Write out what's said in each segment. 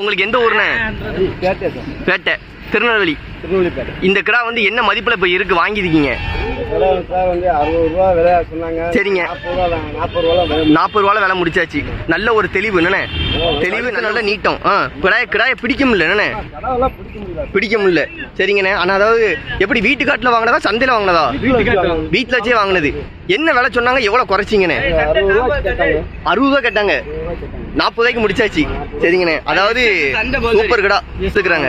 உங்களுக்கு எந்த சார் பேட்டை. திருநெல்வேலி. திருநெல்வேலிப்பேட்டை இந்த கிடா வந்து என்ன மதிப்புல இப்ப இருக்கு? வாங்கியிருக்கீங்க. விலை சார் வந்து அறுபது ரூபா விலை சொன்னாங்க. சரிங்க. நாற்பது ரூபா நாற்பது ரூபா விலை முடிச்சாச்சு. நல்ல ஒரு தெளிவு என்னண்ணே? தெளிவு நல்ல நீட்டம். ஆ கிடாய கிடாய பிடிக்க முடியல என்னண்ணே? பிடிக்க முடியல. சரிங்கண்ணே. ஆனா அதாவது எப்படி வீட்டு காட்டுல வாங்கினதா சந்தையில வாங்கினதா? வீட்டுல வச்சே வாங்கினது. என்ன விலை சொன்னாங்க? எவ்வளவு குறைச்சிங்கண்ணே? அறுபது ரூபா கேட்டாங்க. நாற்பது ரூபாய்க்கு முடிச்சாச்சு. சரிங்கண்ணே. அதாவது சூப்பர் கடா. வச்சிருக்காங்க.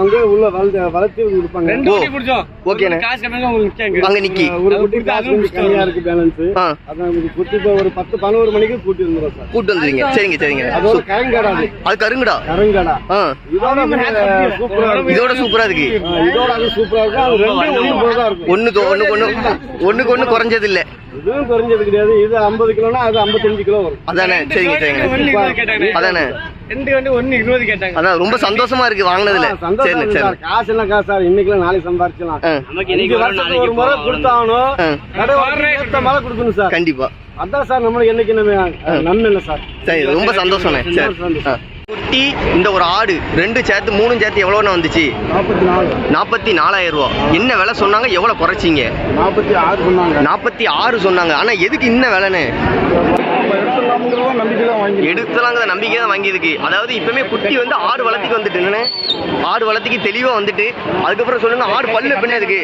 அங்கேயே உள்ள வளர்த்து வளர்த்து கொடுப்பாங்க. ஓ ஓகேண்ணே அங்க. நிக்கி. ஒரு குட்டி காசு கம்மியா இருக்கு பேலன்ஸ் அதான் இது குட்டி இப்போ ஒரு பத்து பதினோரு மணிக்கு கூட்டி இருந்துரும் சார். கூட்டு வந்துருங்க சரிங்க சரிங்க. அதோட கரங்கடா அது. அது கருங்கடா? கரங்கடா. இதோட சூப்பரா இருக்கு. இதோட சூப்பரா இருக்கு இதோட அது சூப்பரா இருக்கும். அது ரெண்டும் ஒன்று போல தான் இருக்கும். ஒண்ணுக்கு ஒண்ணுக்கு ஒண்ணு ஒண்ணுக்கு ஒண்ணு குறைஞ்சது இல்ல இதுவும் குறைஞ்சது கிடையாது. இது ஐம்பது கிலோனா அது ஐம்பத்தஞ்சு கிலோ வரும். அதானே? சரிங்க சரிங்க. அதானே? ரெண்டு வந்து ஒன்னு இருபது கேட்டாங்க. அதான் ரொம்ப சந்தோஷமா இருக்கு வாங்கினதுல. சந்தோஷம் சரி சார். காசு எல்லாம் காசு சார்? இன்னைக்குல நாளைக்கு சம்பாரிச்சலாம் ஆ, இன்னைக்கு வருஷத்துக்கு ஒரு முறை கொடுத்தாகணும். கடை ஏற்ற மேல கொடுக்கணும் சார். கண்டிப்பா. அதான் சார் நம்மளுக்கு என்னைக்கு நம்ம நன்மை இல்லை சார். சரி ரொம்ப சந்தோஷம்ண்ணே. சரி. குட்டி இந்த ஒரு ஆடு ரெண்டு சேர்த்து மூணும் சேர்த்து எவ்வளோண்ணே வந்துச்சு? நாற்பத்தி நாலு. நாற்பத்தி நாலாயிரம் ரூபா. என்ன விலை சொன்னாங்க? எவ்வளோ குறைச்சிங்க? நாற்பத்தி ஆறு சொன்னாங்க. நாற்பத்தி ஆறு சொன்னாங்க. ஆனா எதுக்கு இன்ன விலைன்னு? எடுத்துலாம்ங்கிறத நம்பிக்கை தான் வாங்கி எடுத்தலாங்கிற நம்பிக்கை தான் வாங்கியதுக்கு அதாவது இப்பவுமே குட்டி வந்து ஆடு வளர்த்திக்கு வந்துட்டு ஆடு வளர்த்திக்கு தெளிவா வந்துட்டு அதுக்கப்புறம் சொல்லுங்க ஆடு பல்லு பின்ன இருக்கு.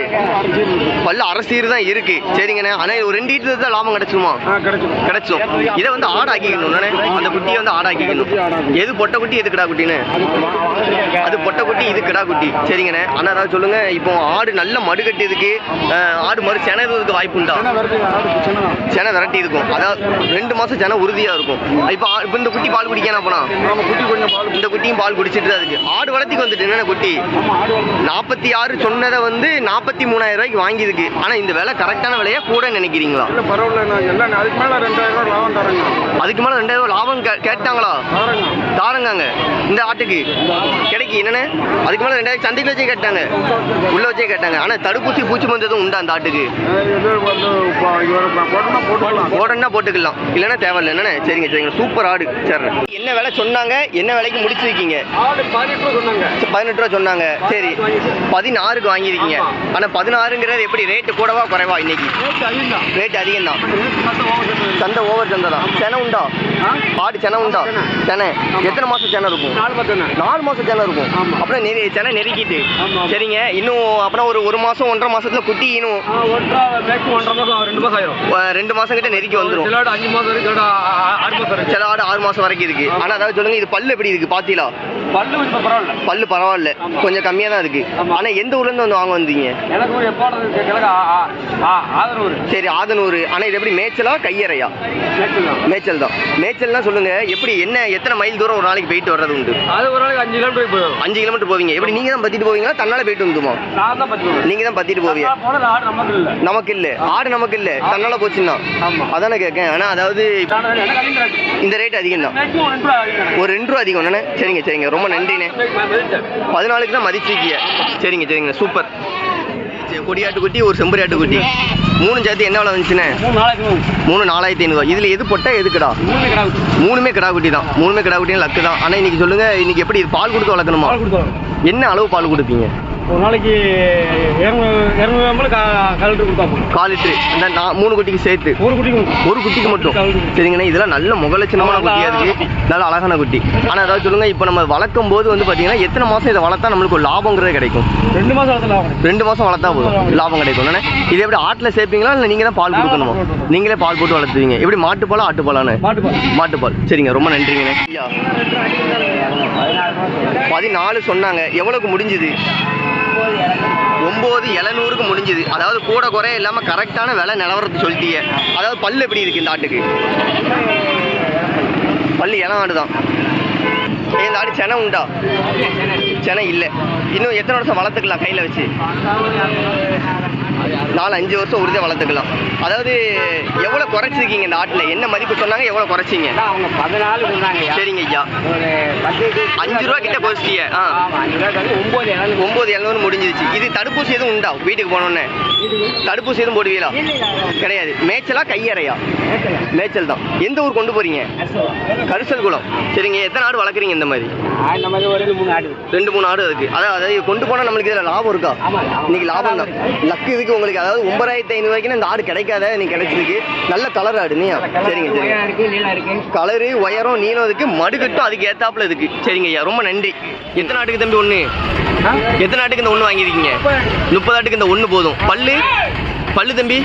பல்லு அரசீர் தான் இருக்கு. சரிங்கண்ணே. ஆனா ஒரு ரெண்டு ஈட்டு தான் லாபம் கிடைச்சுமா கிடைச்சும் இதை வந்து ஆடு ஆக்கிக்கணும்ண்ணே அந்த குட்டியை வந்து ஆடு ஆக்கிக்கணும் எது பொட்டை குட்டி எது கிடா குட்டின்னு? அது பொட்டை குட்டி இது கிடா குட்டி. சரிங்கண்ணே. ஆனா அதாவது சொல்லுங்க இப்போ ஆடு நல்ல மடு கட்டியதுக்கு ஆடு மறு செனதுக்கு வாய்ப்பு உண்டா? செனை விரட்டி இருக்கும் அதாவது ரெண்டு மாசம் செனை உறுதியா இருக்கும். இப்போ இப்போ இந்த குட்டி பால் குடிக்கான போனா? குட்டி கொஞ்சம் பால் இந்த குட்டியும் பால் குடிச்சிட்டு தான் இருக்கு. ஆடு வளர்த்திக்கு வந்துட்டு என்னென்ன குட்டி? நாற்பத்தி ஆறு சொன்னதை வந்து நாற்பத்தி மூணாயிரம் ரூபாய்க்கு வாங்கியிருக்கு. ஆனா இந்த விலை கரெக்டான விலையா கூட நினைக்கிறீங்களா? இல்லை பரவாயில்ல எல்லாம் அதுக்கு மேலே ரெண்டாயிரம் ரூபா லாபம் தரேங்க. அதுக்கு மேல ரெண்டாயிரம் ரூபாய் லாபம் கேட்டாங்களா? தரேங்க. தாரங்காங்க இந்த ஆட்டுக்கு. கிடைக்கு என்னண்ணே அதுக்கு மேல ரெண்டாயிரம் சந்தைக்கு வச்சே கேட்டாங்க. உள்ள வச்சே கேட்டாங்க. ஆனா தடுப்பூசி பூச்சி மருந்தும் உண்டா அந்த ஆட்டுக்கு? போடணும்னா போட்டுக்கலாம். இல்லைன்னா தேவையில்லை. என்னண்ணே? சரிங்க சரிங்க. சூப்பர் ஆடு. சரி. என்ன விலை சொன்னாங்க? என்ன விலைக்கு முடிச்சிருக்கீங்க? பதினெட்டு ரூபா சொன்னாங்க. சரி. பதினாறுக்கு வாங்கியிருக்கீங்க. ஆனா பதினாறுங்கிறது எப்படி? ரேட்டு கூடவா குறைவா இன்னைக்கு? ரேட் அதிகம் தான் சந்தை ஓவர் சந்தை தான். செனை உண்டா? ஆடு செனை உண்டா? செனை. எத்தனை மாசம் செனை இருக்கும்? நாலு மாசம் செனை. இருக்கும். அப்புறம் நெறி செனை நெருக்கிட்டு. சரிங்க. இன்னும் அப்புறம் ஒரு ஒரு மாசம் ஒன்றரை மாசத்துல குட்டி இன்னும் மாதம் ரெண்டு மாதம் ரெண்டு மாசம் கிட்ட நெருக்கி வந்துடும் அஞ்சு மாதம் ஆ- ஆறு மாசம் சில ஆடு ஆறு மாசம் வரைக்கும் இருக்கு. ஆனா அதாவது சொல்லுங்க இது பல்லு எப்படி இருக்கு? பாத்தீங்களா? பல்லு பரவாயில்ல. பல்லு பரவாயில்ல. கொஞ்சம் கம்மியா தான் இருக்கு. ஆமா. ஆனா எந்த ஊர்ல இருந்து வந்து வாங்க வந்தீங்க? எனக்கு ஆதரவு சரி ஆதனூர். ஆனா இது எப்படி மேய்ச்சலா கையறையா? மேய்ச்சல் தான். மேய்ச்சல்னா சொல்லுங்க எப்படி என்ன எத்தனை மைல் தூரம் ஒரு நாளைக்கு போயிட்டு வர்றது உண்டு? அது ஒரு நாளைக்கு அஞ்சு கிலோமீட்டர் போயிடும். அஞ்சு கிலோமீட்டர் போவீங்க. எப்படி நீங்க தான் பத்திட்டு போவீங்களா? தன்னால போயிட்டு வந்துமா நான் தான் பத்திட்டு போவீங்க நமக்கு இல்லை. ஆடு நமக்கு இல்ல. தன்னால போச்சுன்னா. அதானே கேட்கேன். ஆனா அதாவது இந்த ரேட் அதிகம் தான் ஒரு ரெண்டு ரூபா அதிகம். என்னண்ணே சரிங்க. சரிங்க ரொம்ப நன்றிண்ணே. பதினாலுக்கு தான் மதிச்சிருக்கீங்க சரிங்க சரிங்க சூப்பர். சரி, கொடியாட்டு குட்டி ஒரு செம்பரி ஆட்டு குட்டி. மூணு சேர்த்து என்ன விலை வந்துச்சுண்ணே? மூணு நாலாயிரத்தி ஐநூறுவா இதுல எது பொட்டா எது கிடா மூணு கிராம் மூணுமே கிடா குட்டி தான். மூணுமே கிடா குட்டியும் லக்கு தான். ஆனா இன்னைக்கு சொல்லுங்க இன்னைக்கு எப்படி இது பால் கொடுத்து வளர்க்கணுமா. என்ன அளவு பால் கொடுப்பீங்க? ஒரு நாளைக்கு இரநூறு இரநூறு எம்எல் கால் லிட்டர் கால் லிட்டரு இந்த நான் மூணு குட்டிக்கு சேர்த்து. ஒரு குட்டிக்கு ஒரு குட்டிக்கு மட்டும். சரிங்கண்ணா இதெல்லாம் நல்ல முகலட்சணமான குட்டியா இருக்கு நல்ல அழகான குட்டி. ஆனா அதாவது சொல்லுங்க இப்போ நம்ம வளர்க்கும் போது வந்து பாத்தீங்கன்னா எத்தனை மாசம் இதை வளர்த்தா நம்மளுக்கு ஒரு லாபங்கிறது கிடைக்கும்? ரெண்டு மாதம் ஆகும் ரெண்டு மாசம் வளர்த்தா போதும். லாபம் கிடைக்கும். தானே இது எப்படி ஆட்டுல சேர்ப்பீங்களா இல்லை நீங்க தான் பால் கொடுக்கணுமா. நீங்களே பால் போட்டு வளர்த்துவீங்க. எப்படி மாட்டுப்பாலா ஆட்டுப்பாலான்னு மாட்டு பால் மாட்டுப்பால். சரிங்க ரொம்ப நன்றிங்கண்ணே. பதினாலு சொன்னாங்க. எவ்வளவுக்கு முடிஞ்சுது? ஒம்பது எழுநூறுக்கு முடிஞ்சுது. அதாவது கூட குறைய இல்லாமல் கரெக்டான விலை நிலவரத்து சொல்லிட்டீங்க. அதாவது பல்லு எப்படி இருக்கு இந்த ஆட்டுக்கு? பல் இளம் ஆடு தான். இந்த ஆடு செனை உண்டா? செனை இல்லை. இன்னும் எத்தனை வருஷம் வளர்த்துக்கலாம் கையில் வச்சு? நாலு அஞ்சு வருஷம் உறுதியாக வளர்த்துக்கலாம். அதாவது எவ்வளோ குறைச்சிருக்கீங்க இந்த ஆட்டில்? என்ன மதிப்பு சொன்னாங்க? எவ்வளோ குறைச்சிங்க? அவங்க பதினாலு சொன்னாங்க சரிங்க ஐயா. ஒரு அஞ்சு ரூபா கிட்ட குறைச்சிட்டிய ஆ. இடம் ஒம்பது எழுநூறு. முடிஞ்சிருச்சு. இது தடுப்பூசி எதுவும் உண்டா? வீட்டுக்கு போனோன்னே. தடுப்பூசி எதுவும் போடுவீங்களா? கிடையாது. மேய்ச்சலா கையறையா? மேய்ச்சல். தான். எந்த ஊர் கொண்டு போறீங்க? கரிசல் குளம். சரிங்க. எத்தனை ஆடு வளர்க்குறீங்க இந்த மாதிரி? ரெண்டு மூணு ஆடு. இருக்கு அதாவது கொண்டு போனா நம்மளுக்கு இதுல லாபம் இருக்கா. இன்னைக்கு லாபம் தான். லக்கு இதுக்கு உங்களுக்கு அதாவது ஒன்பதாயிரத்தி ஐநூறு வரைக்கும் இந்த ஆடு கிடைக்காத நீ கிடைச்சிருக்கு. நல்ல கலர் ஆடு நீ சரிங்க சரிங்க. கலரு உயரம் நீளம் இருக்கு மடுக்கட்டும் அதுக்கு ஏத்தாப்புல இருக்கு சரிங்க ஐயா ரொம்ப நன்றி. எத்தனை ஆட்டுக்கு தம்பி ஒண்ணு? எத்தனை ஆட்டுக்கு இந்த ஒண்ணு வாங்கியிருக்கீங்க? முப்பது ஆட்டுக்கு இந்த ஒண்ணு போதும். பல்லு? பல்லு தம்பி?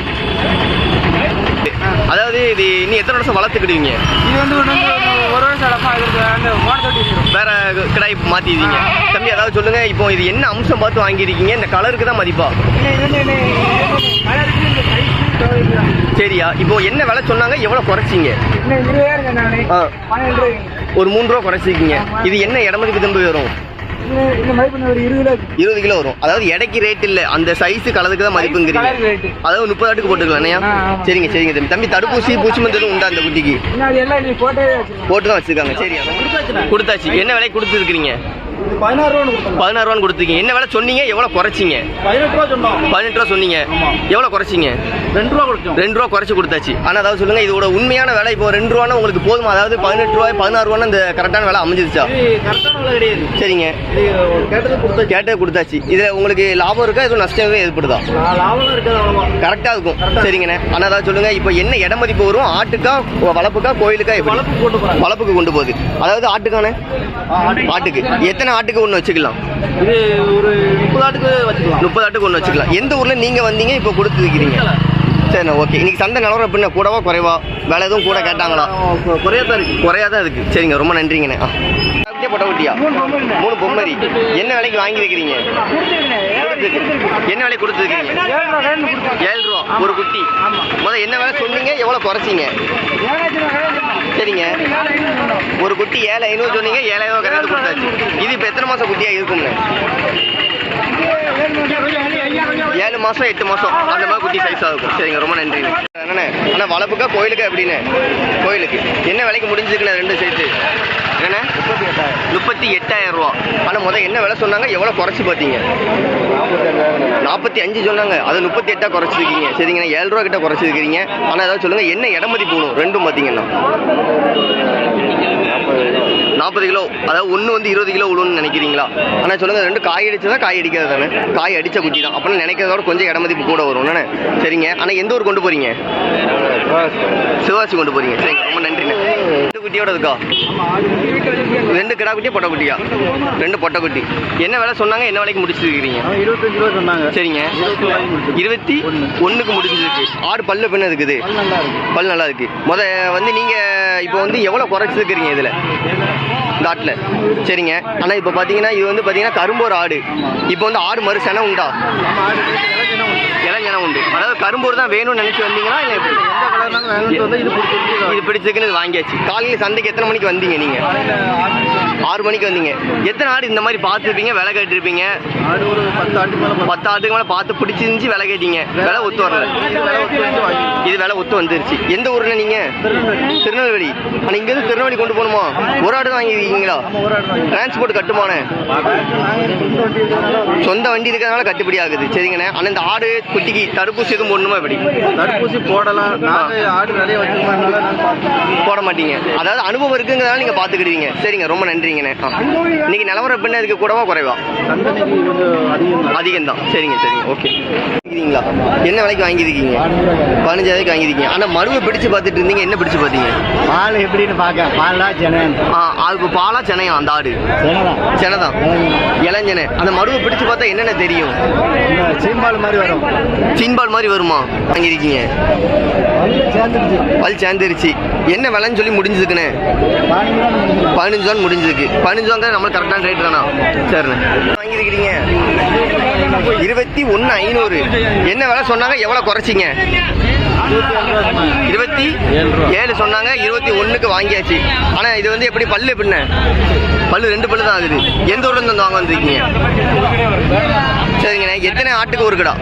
அதாவது இது இன்னும் எத்தனை வருஷம் வளர்த்துக்கிடுவீங்க? இது வந்து ஒரு ஒரு வருஷம் அளப்பா இருக்கு அந்த மோட்டர் தொட்டி வேற கிடாய் மாத்திடுவீங்க. தம்பி அதாவது சொல்லுங்க. இப்போ இது என்ன அம்சம் பார்த்து வாங்கியிருக்கீங்க? இந்த கலருக்கு தான் மதிப்பா? சரியா. இப்போ என்ன விலை சொன்னாங்க? எவ்வளவு குறைச்சிங்க? ஒரு மூணு ரூபா குறைச்சிருக்கீங்க. இது என்ன இடமதிக்கு தம்பி வரும்? இருபது கிலோ வரும். அதாவது எடைக்கு ரேட் இல்ல. அந்த சைஸ் கலருக்கு தான் மதிப்புங்கிறீங்க. அதாவது முப்பது ஆட்டுக்கு போட்டுக்கலாம். சரிங்க சரிங்க தம்பி. தம்பி தடுப்பூசி பூச்சி மருந்து உண்டா அந்த குட்டிக்கு? போட்டே தான் வச்சிருக்காங்க. சரி கொடுத்தாச்சு. என்ன விலை கொடுத்துருக்கீங்க பதினாறு ரூபான்னு கொடுத்துருக்கீங்க. என்ன விலை சொன்னீங்க? எவ்வளவு குறைச்சிங்க? பதினெட்டு ரூபா சொன்னோம். பதினெட்டு ரூபா சொன்னீங்க. ஆமா. எவ்வளவு குறைச்சிங்க? ரெண்டு ரூபா கொடுத்தோம். ரெண்டு ரூபா குறைச்சு கொடுத்தாச்சு. ஆனா அதாவது சொல்லுங்க இதோட உண்மையான விலை இப்போ ரெண்டு ரூபானா உங்களுக்கு போதுமா? அதாவது பதினெட்டு ரூபாய் பதினாறு ரூபான்னு இந்த கரெக்டான விலை அமைஞ்சிருச்சா? சரிங்க. கேட்டது கொடுத்தாச்சு. கேட்டே கொடுத்தாச்சு. இதுல உங்களுக்கு லாபம் இருக்கா? எதுவும் நஷ்டம் ஏற்படுதா? நான் லாபம் இருக்காது அவ்வளவா கரெக்டா இருக்கும். சரிங்கண்ணே. ஆனா அதாவது சொல்லுங்க இப்போ என்ன இட மதிப்பு வரும்? ஆட்டுக்கா வளப்புக்கா கோயிலுக்கா வளப்புக்கு கொண்டு போகுது. அதாவது ஆட்டுக்கானே? ஆட்டுக்கு. எத்தனை ஆட்டுக்கு? ஒன்று வச்சுக்கலாம். இது ஒரு முப்பது ஆட்டுக்கு வச்சுக்கலாம். முப்பது ஆட்டுக்கு ஒன்று வச்சுக்கலாம். எந்த ஊர்ல நீங்க வந்தீங்க இப்போ கொடுத்துருக்கீங்க சரிண்ணா ஓகே. இன்னைக்கு சந்தை நிலவரம் எப்படின்னா கூடவா குறைவா? வேலை எதுவும் கூட கேட்டாங்களா? குறையா தான் இருக்கு. குறையா தான் இருக்கு. சரிங்க ரொம்ப நன்றிங்கண்ணே. பொட்டை குட்டியா? மூணு பொம்மரி என்ன விலைக்கு வாங்கியிருக்கிறீங்க என்ன விலை கொடுத்துருக்கீங்க? ஏழு ரூபா. ஒரு குட்டி. முத என்ன விலை சொன்னீங்க? எவ்வளவு குறைச்சிங்க? சரிங்க. ஒரு குட்டி ஏழை ஐநூறு சொன்னீங்க ஏழாயிரம் ரூபா கொடுத்தாச்சு. இது இப்போ எத்தனை மாதம் குட்டியாக இருக்கும்னு? மாசம் எட்டு மாசம். அந்த மாதிரி குட்டி சைஸாக இருக்கும். சரிங்க ரொம்ப நன்றி என்னண்ணே? அண்ணா வளர்ப்புக்கா கோயிலுக்கா எப்படின்னு கோயிலுக்கு. என்ன விலைக்கு முடிஞ்சிருக்குண்ணே ரெண்டு சேர்த்து? என்னண்ணே? முப்பத்தி எட்டாயிரம் ரூபா. ஆனால் முதல் என்ன விலை சொன்னாங்க? எவ்வளோ குறைச்சி பார்த்தீங்க? நாற்பத்தி அஞ்சு சொன்னாங்க. அது முப்பத்தி எட்டா குறைச்சிருக்கீங்க. சரிங்கண்ணா ஏழு ரூபா கிட்ட குறைச்சிருக்கீங்க ஆனால் ஏதாவது சொல்லுங்க என்ன இடமதி போகணும் ரெண்டும் பார்த்தீங்கன்னா நாற்பது கிலோ. அதாவது ஒன்று வந்து இருபது கிலோ விழுன்னு நினைக்கிறீங்களா? ஆனால் சொல்லுங்க ரெண்டு காய் அடிச்சதா காய் அடிக்காது தானே காய் அடிச்ச குட்டி தான் அப்படின்னு நினைக்கிறதோட கொஞ்சம் இடமதிப்பு கூட வரும். தானே சரிங்க. ஆனால் எந்த ஊர் கொண்டு போறீங்க? சிவாசி கொண்டு போறீங்க. சரிங்க ரொம்ப நன்றிண்ணே. ரெண்டு குட்டியோட இருக்கா? ரெண்டு கிடா குட்டியா பொட்டை குட்டியா? ரெண்டு பொட்டை குட்டி. என்ன விலை சொன்னாங்க? என்ன விலைக்கு முடிச்சிருக்கிறீங்க? இருபத்தஞ்சு ரூபா சொன்னாங்க. சரிங்க. இருபத்தி ஒண்ணுக்கு முடிஞ்சிருக்கு. ஆடு பல்லு பின்ன இருக்குது. பல் நல்லா இருக்கு. முத வந்து நீங்க இப்போ வந்து எவ்வளவு குறைச்சிருக்கிறீங்க இதுல? ஆட்டுல சரிங்க. ஆனா இப்போ பாத்தீங்கன்னா இது வந்து பாத்தீங்கன்னா கரும்போர் ஆடு. இப்போ வந்து ஆடு மறு செனை உண்டா. இளஞ்சனம் உண்டு. அதாவது கரும்போர் தான் வேணும்னு நினைச்சு வந்தீங்களா இல்லை எப்படி? எந்த கலர்னாலும் வேணும்னு வந்தா இது பிடிச்சிருக்கு இது பிடிச்சிருக்குன்னு வாங்கியாச்சு. காலையில சந்தைக்கு எத்தனை மணிக்கு வந்தீங்க நீங்க? காலையில ஆடு ஆறு மணிக்கு வந்தீங்க. எத்தனை ஆடு இந்த மாதிரி பார்த்துருப்பீங்க? விலை கேட்டிருப்பீங்க. ஆடு ஒரு பத்து ஆட்டுக்கு மேல பத்து ஆட்டுக்கு மேலே பார்த்து பிடிச்சிருந்துச்சு விலை கேட்டீங்க. விலை ஒத்து வரல. இது விலை ஒத்து வந்துருச்சு. எந்த ஊர்ல நீங்க? திருநெல்வேலி. ஆனா இங்க இருந்து திருநெல்வேலி கொண்டு போகணுமா? ஒரு ஆடு தான் வாங்கிருக்கீங்களா டிரான்ஸ்போர்ட் கட்டுமானே. நாங்கள் சொந்த வண்டி இருக்கிறதுனால கட்டுப்படி ஆகுது. சரிங்கண்ணே. ஆனா இந்த ஆடு குட்டிக்கு தடுப்பூசி எதுவும் போடணுமா எப்படி? தடுப்பூசி போடலாம். ஆடு நிறைய. போட மாட்டீங்க. அதாவது அனுபவம் இருக்குங்கிறதால நீங்க பாத்துக்கிடுவீங்க சரிங்க ரொம்ப நன்றிங்கண்ணே ஆ. இன்னைக்கு நிலவரம் பின்ன இதுக்கு கூடவா குறைவா? அதிகம் தான் தான் சரிங்க சரிங்க ஓகே வாங்கிக்கிறீங்களா? என்ன விலைக்கு வாங்கியிருக்கீங்க? பதினஞ்சாயிரக்கு வாங்கியிருக்கீங்க. ஆனா மருவை பிடிச்சு பார்த்துட்டு இருந்தீங்க என்ன பிடிச்சு பார்த்தீங்க? பால் எப்படின்னு பார்க்க பாலா ஜனன் ஆ அது பாலா சென்னையா அந்த ஆடு? செனதான் இளஞ்சனை அந்த மடுவை பிடிச்சு பார்த்தா என்னென்ன தெரியும்? சீம்பால் மாதிரி வரும். சீன்பால் மாதிரி வருமா? வாங்கியிருக்கீங்க. பல் சேர்ந்துருச்சு. என்ன விலைன்னு சொல்லி முடிஞ்சுதுக்குண்ணே பதினஞ்சு ரூபா முடிஞ்சிருக்கு. பதினஞ்சு வாங்க நம்மளுக்கு கரெக்டான ரேட் தானா சரிண்ணே வாங்கியிருக்கிறீங்க? இருபத்தி ஒன்று ஐநூறு. என்ன விலை சொன்னாங்க? எவ்வளோ குறைச்சிங்க? இருபத்தி ஏழு சொன்னாங்க இருபத்தி ஒண்ணுக்கு வாங்கியாச்சு. ஆனா இது வந்து எப்படி பல்லு எப்படிண்ணே பல்லு ரெண்டு பல்லு தான் ஆகுது. எந்த ஊர்ல இருந்து வாங்க வந்திருக்கீங்க? சரிங்கண்ணே எத்தனை ஆட்டுக்கு ஒரு கிடா?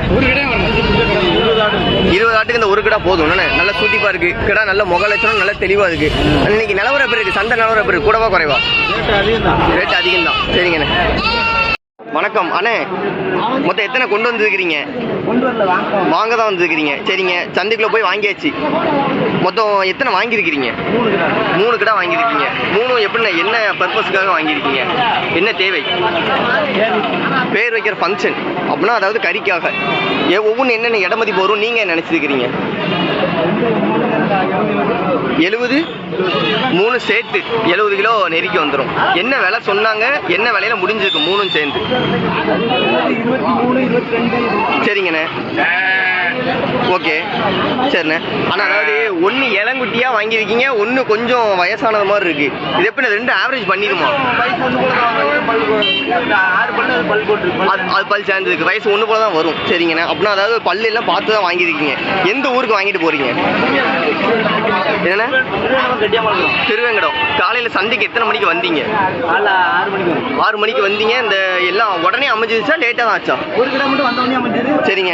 இருபது ஆட்டுக்கு இந்த ஒரு கிடா போதும். என்னண்ணே நல்ல சூட்டிப்பா இருக்கு. கிடா நல்ல முக லட்சணம் நல்ல தெளிவா இருக்கு. இன்னைக்கு நிலவர பிறகு சந்தை நிலவர பிறகு கூடவா குறைவா? ரேட் அதிகம் தான் சரிங்கண்ணே வணக்கம். அண்ணே மொத்தம் எத்தனை கொண்டு வந்திருக்கிறீங்க? வாங்க தான் வந்திருக்கிறீங்க. சரிங்க சந்தைக்குள்ள போய் வாங்கியாச்சு. மொத்தம் எத்தனை வாங்கியிருக்கிறீங்க? மூணு கிட்ட வாங்கியிருக்கீங்க. மூணு எப்படின்னா என்ன பர்பஸ்க்காக வாங்கியிருக்கீங்க? என்ன தேவை? பேர் வைக்கிற ஃபங்க்ஷன் அப்படின்னா அதாவது கறிக்காக. ஒவ்வொன்றும் ஒவ்வொன்று என்னென்ன இடமதிப்பு வரும் நீங்கள் நினச்சிருக்கிறீங்க? எழுபது மூணு சேர்த்து எழுபது கிலோ நெருக்கி வந்துடும் என்ன விலை சொன்னாங்க? என்ன விலையில முடிஞ்சிருக்கு? மூணும் சேர்ந்து. சரிங்கண்ணே. ஓகே. சரிண்ணே. ஆனால் அதாவது ஒன்று இளங்குட்டியாக வாங்கியிருக்கீங்க ஒன்று கொஞ்சம் வயசானது மாதிரி இருக்கு. இது எப்படி ரெண்டு ஆவரேஜ் பண்ணிடுமா? அது பல் சேர்ந்துருக்கு வயசு ஒன்று போல தான் வரும். சரிங்கண்ணே. அப்படின்னா அதாவது பல்லு எல்லாம் பார்த்து தான் வாங்கியிருக்கீங்க. எந்த ஊருக்கு வாங்கிட்டு போறீங்க? என்னண்ணே? திருவேங்கடம். காலையில் சந்தைக்கு எத்தனை மணிக்கு வந்தீங்க? ஆறு மணிக்கு வந்தீங்க. இந்த எல்லாம் உடனே அமைஞ்சிருச்சா லேட்டாக தான் ஆச்சா? சரிங்க.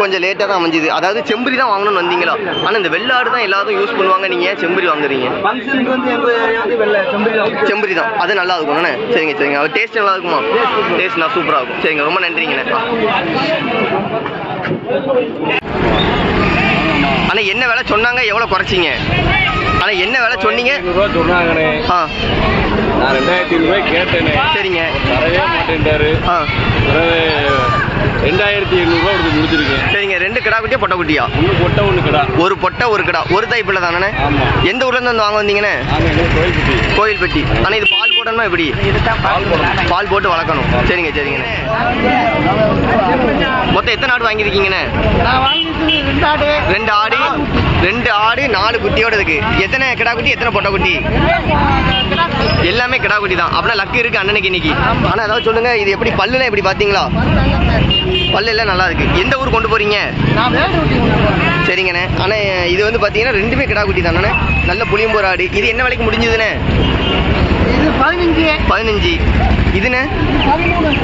கொஞ்சம் லேட்டாக தான் அமைஞ்சுது. அதாவது செம்பரி தான் வாங்கணும்னு வந்தீங்களா? ஆனால் இந்த வெள்ளாடு தான் எல்லாரும் யூஸ் பண்ணுவாங்க. நீங்கள் ஏன் செம்பரி வாங்குறீங்க? செம்பரி தான். அது நல்லா இருக்கும் அண்ணே சரிங்க சரிங்க. அது டேஸ்ட் நல்லா இருக்குமா? டேஸ்ட் நல்லா சூப்பராக இருக்கும். சரிங்க ரொம்ப நன்றிங்கண்ணே. அண்ணா என்ன விலை சொன்னாங்க? எவ்வளோ குறைச்சிங்க? ஆனால் என்ன விலை சொன்னீங்க? சொன்னாங்கண்ணே. ஆ. நான் ரெண்டாயிரத்தி ரூபாய் கேட்டேனே. சரிங்க. தரவே மாட்டேன்ட்டாரு. ரெண்டாயிரத்தி எண்ணூறுபா கொடுத்து முடிச்சிருக்கேன். கிடா குட்டியா பொட்டை குட்டியா? ஒன்று பொட்டை ஒன்று கடா. ஒரு பொட்டை ஒரு கிடா. ஒரு தை பிள்ளை தானே? ஆமா. எந்த ஊர்ல இருந்து வந்து வாங்க வந்தீங்கண்ணே கோயில்பட்டி. ஆனால் இது பால் போடணுமா எப்படி? பால் போட்டு வளர்க்கணும். சரிங்க சரிங்கண்ணே மொத்தம் எத்தனை ஆடு வாங்கியிருக்கீங்கண்ணே ரெண்டு ஆடு. ரெண்டு ஆடு நாலு குட்டியோட இருக்கு. எத்தனை கிடா குட்டி எத்தனை பொட்டை குட்டி? எல்லாமே கிடா குட்டி தான். அப்படின்னா லக்கு இருக்கு அண்ணனுக்கு இன்னைக்கு. ஆனா ஏதாவது சொல்லுங்க இது எப்படி பல்லுலாம் எப்படி பாத்தீங்களா பல்லு எல்லாம் நல்லா இருக்கு. எந்த ஊர் கொண்டு போறீங்க. சரிங்கண்ணே. ஆனா இது வந்து பாத்தீங்கன்னா ரெண்டுமே கிடா குட்டி தானே? நல்ல புளியம்போர் ஆடு. இது என்ன விலைக்கு முடிஞ்சதுண்ணே? இது பதினஞ்சு. பதினஞ்சு. இதுண்ணே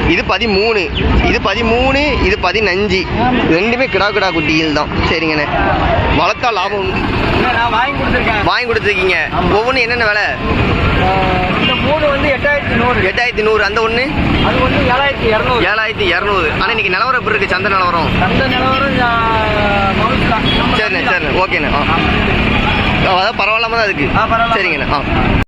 இது பதிமூணு. இது பதிமூணு இது பதினஞ்சு. ரெண்டுமே கிடா கிடா குட்டிகள் தான். சரிங்கண்ணே. வளர்த்தா லாபம் உண்டு. வாங்கி கொடுத்துருக்கீங்க. ஒவ்வொன்றும் என்னென்ன விலை? இந்த மூணு வந்து எட்டாயிரத்தி நூறு. எட்டாயிரத்தி நூறு. அந்த ஒன்று அது வந்து ஏழாயிரத்தி இரநூறு. ஏழாயிரத்தி இரநூறு. ஆனால் இன்னைக்கு நிலவரம் எப்படி இருக்கு? சந்தை நிலவரம்? அந்த நிலவரம் சரிண்ணே சரிண்ணே. ஓகேண்ணே. ஆ. அதான் பரவாயில்லாம தான் இருக்கு. ஆ, பரவாயில்ல. சரிங்கண்ணே. ஆ.